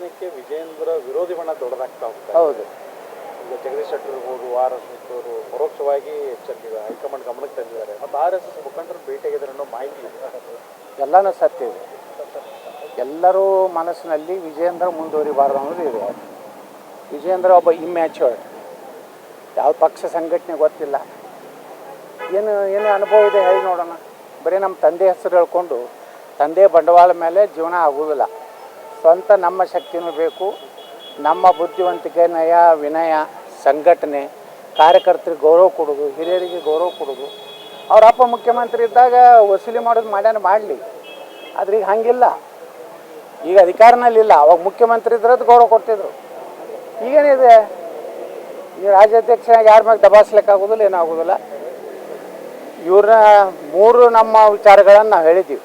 ದಿನಕ್ಕೆ ವಿಜೇಂದ್ರ ವಿರೋಧಿ ಬಣ್ಣ ದೊಡ್ಡದಾಗ್ತಾ ಹೋಗ್ತಾ ಹೌದು. ಈಗ ಜಗದೀಶ್ ಶೆಟ್ಟರ್ ಇರ್ಬೋದು ಆರ್ ಎಸ್ ಅವರು ಪರೋಕ್ಷವಾಗಿ ಎಚ್ಚರಿಕೆ ಹೈಕಮಾಂಡ್ ಗಮನಕ್ಕೆ ತಂದಿದ್ದಾರೆ. ಮತ್ತು ಆರ್ ಎಸ್ ಎಸ್ ಮುಖಂಡರು ಭೇಟಿಯಾಗಿದ್ದಾರೆ ಅನ್ನೋ ಮಾಹಿತಿ ಇದೆ ಎಲ್ಲನೂ ಸತ್ಯ ಇದೆ. ಎಲ್ಲರೂ ಮನಸ್ಸಿನಲ್ಲಿ ವಿಜೇಂದ್ರ ಮುಂದುವರಿಬಾರ್ದು ಅನ್ನೋದು ಇದೆ. ವಿಜೇಂದ್ರ ಒಬ್ಬ ಇಮ್ಯಾಚೂರ್ಡ್ ಯಾವ ಪಕ್ಷ ಸಂಘಟನೆ ಗೊತ್ತಿಲ್ಲ. ಏನು ಏನು ಅನುಭವ ಇದೆ ಹೇಳಿ ನೋಡೋಣ. ಬರೀ ನಮ್ಮ ತಂದೆ ಹೆಸರು ಹೇಳ್ಕೊಂಡು ತಂದೆ ಬಂಡವಾಳ ಮೇಲೆ ಜೀವನ ಆಗುವುದಿಲ್ಲ. ಸ್ವಂತ ನಮ್ಮ ಶಕ್ತಿನೂ ಬೇಕು, ನಮ್ಮ ಬುದ್ಧಿವಂತಿಕೆ ನಯ ವಿನಯ ಸಂಘಟನೆ, ಕಾರ್ಯಕರ್ತರಿಗೆ ಗೌರವ ಕೊಡೋದು, ಹಿರಿಯರಿಗೆ ಗೌರವ ಕೊಡೋದು. ಅವ್ರ ಅಪ್ಪ ಮುಖ್ಯಮಂತ್ರಿ ಇದ್ದಾಗ ವಸೂಲಿ ಮಾಡೋದು ಮಾಡ್ಯಾನ ಮಾಡಲಿ. ಆದ್ರೆ ಈಗ ಹಂಗಿಲ್ಲ. ಈಗ ಅಧಿಕಾರನಲ್ಲಿಲ್ಲ ಅವಾಗ ಮುಖ್ಯಮಂತ್ರಿ ಇದ್ರದ್ದು ಗೌರವ ಕೊಡ್ತಿದ್ರು. ಈಗೇನಿದೆ? ಈ ರಾಜ್ಯಾಧ್ಯಕ್ಷನಾಗಿ ಯಾರ ಮ್ಯಾಗ ದಬಾಯಿಸ್ಲಿಕ್ಕಾಗೋದಿಲ್ಲ ಏನಾಗೋದಿಲ್ಲ ಇವ್ರನ್ನ ಮೂರು ನಮ್ಮ ವಿಚಾರಗಳನ್ನು ನಾವು ಹೇಳಿದ್ದೀವಿ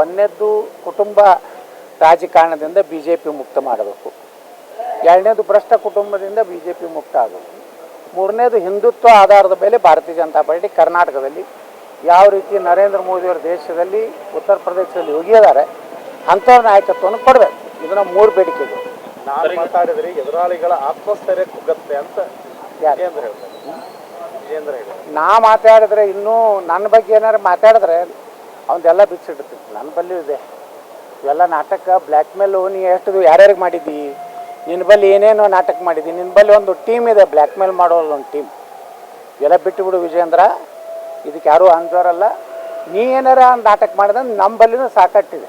ಒಂದನೇದ್ದು ಕುಟುಂಬ ರಾಜಕಾರಣದಿಂದ ಬಿ ಜೆ ಪಿ ಮುಕ್ತ ಮಾಡಬೇಕು. ಎರಡನೇದು ಭ್ರಷ್ಟ ಕುಟುಂಬದಿಂದ ಬಿ ಜೆ ಪಿ ಮುಕ್ತ ಆಗಬೇಕು. ಮೂರನೇದು ಹಿಂದುತ್ವ ಆಧಾರದ ಮೇಲೆ ಭಾರತೀಯ ಜನತಾ ಪಾರ್ಟಿ ಕರ್ನಾಟಕದಲ್ಲಿ ಯಾವ ರೀತಿ ನರೇಂದ್ರ ಮೋದಿಯವರ ದೇಶದಲ್ಲಿ ಉತ್ತರ ಪ್ರದೇಶದಲ್ಲಿ ಹೋಗಿದ್ದಾರೆ ಅಂಥವ್ರ ನಾಯಕತ್ವವನ್ನು ಕೊಡಬೇಕು. ಇದನ್ನ ಮೂರು ಬೇಡಿಕೆಗಳು. ನಾನು ಮಾತಾಡಿದ್ರೆ ಎದುರಾಳಿಗಳ ಆತ್ಮಸ್ಥೈರ್ಯ ಕುಗ್ಗತ್ತೆ ಅಂತ ನಾ ಮಾತಾಡಿದ್ರೆ ಇನ್ನೂ ನನ್ನ ಬಗ್ಗೆ ಏನಾರು ಮಾತಾಡಿದ್ರೆ ಅವನ್ನೆಲ್ಲ ಬಿಚ್ಚಿಡ್ತೀನಿ ನನ್ನ ಬಲ್ಲಿಯೂ ಇದೆ. ಇವೆಲ್ಲ ನಾಟಕ ಬ್ಲ್ಯಾಕ್ ಮೇಲು ನೀ ಎಷ್ಟು ಯಾರ್ಯಾರಿಗೆ ಮಾಡಿದ್ದಿ? ನಿನ್ನ ಬಳಿ ಏನೇನೋ ನಾಟಕ ಮಾಡಿದ್ದಿ? ನಿನ್ನ ಬಳಿ ಒಂದು ಟೀಮ್ ಇದೆ ಬ್ಲ್ಯಾಕ್ ಮೇಲ್ ಮಾಡೋ ಒಂದು ಟೀಮ್ ಇವೆಲ್ಲ ಬಿಟ್ಟು ಬಿಡು ವಿಜೇಂದ್ರ ಇದಕ್ಕೆ ಯಾರೂ ಅಂಜೋರಲ್ಲ ನೀ ಏನಾರ ನಾಟಕ ಮಾಡಿದ್ರೆ ನಮ್ಮ ಬಳಿನೂ ಸಾಕಟ್ಟಿದೆ.